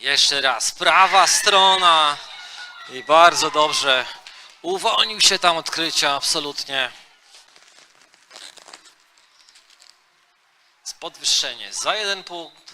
Jeszcze raz, prawa strona. I bardzo dobrze. Uwolnił się tam odkrycia, absolutnie. Podwyższenie za jeden punkt.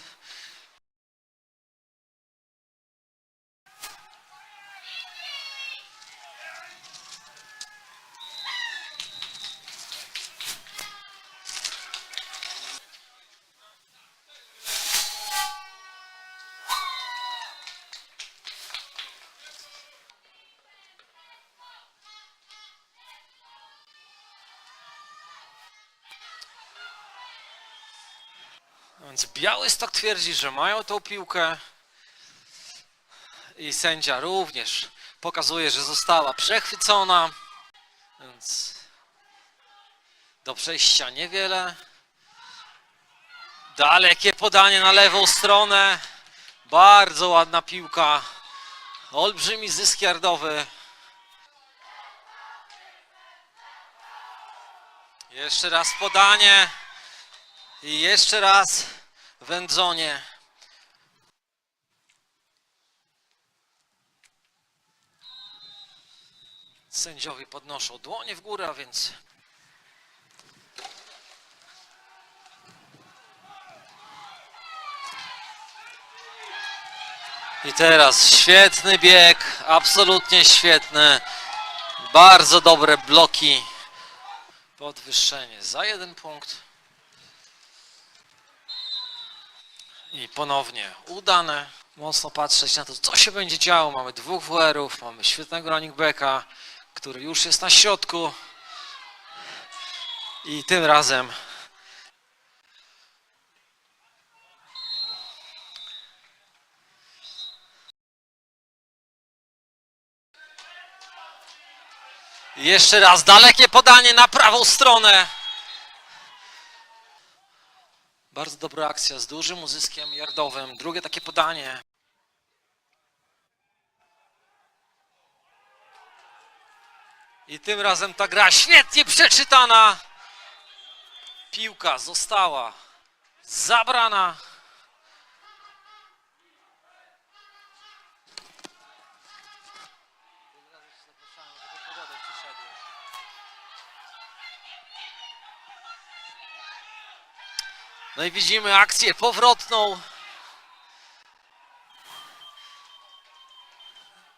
Więc Białystok twierdzi, że mają tą piłkę. I sędzia również pokazuje, że została przechwycona. Więc do przejścia niewiele. Dalekie podanie na lewą stronę. Bardzo ładna piłka. Olbrzymi zysk jardowy. Jeszcze raz podanie. I jeszcze raz wędzonie. Sędziowie podnoszą dłonie w górę, a więc I teraz świetny bieg, absolutnie świetny. Bardzo dobre bloki. Podwyższenie za jeden punkt. I ponownie udane. Mocno patrzeć na to, co się będzie działo. Mamy dwóch WR-ów, mamy świetnego running backa, który już jest na środku. I tym razem jeszcze raz dalekie podanie na prawą stronę. Bardzo dobra akcja z dużym uzyskiem yardowym. Drugie takie podanie. I tym razem ta gra świetnie przeczytana. Piłka została zabrana. No i widzimy akcję powrotną.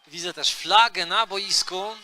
Widzę też flagę na boisku.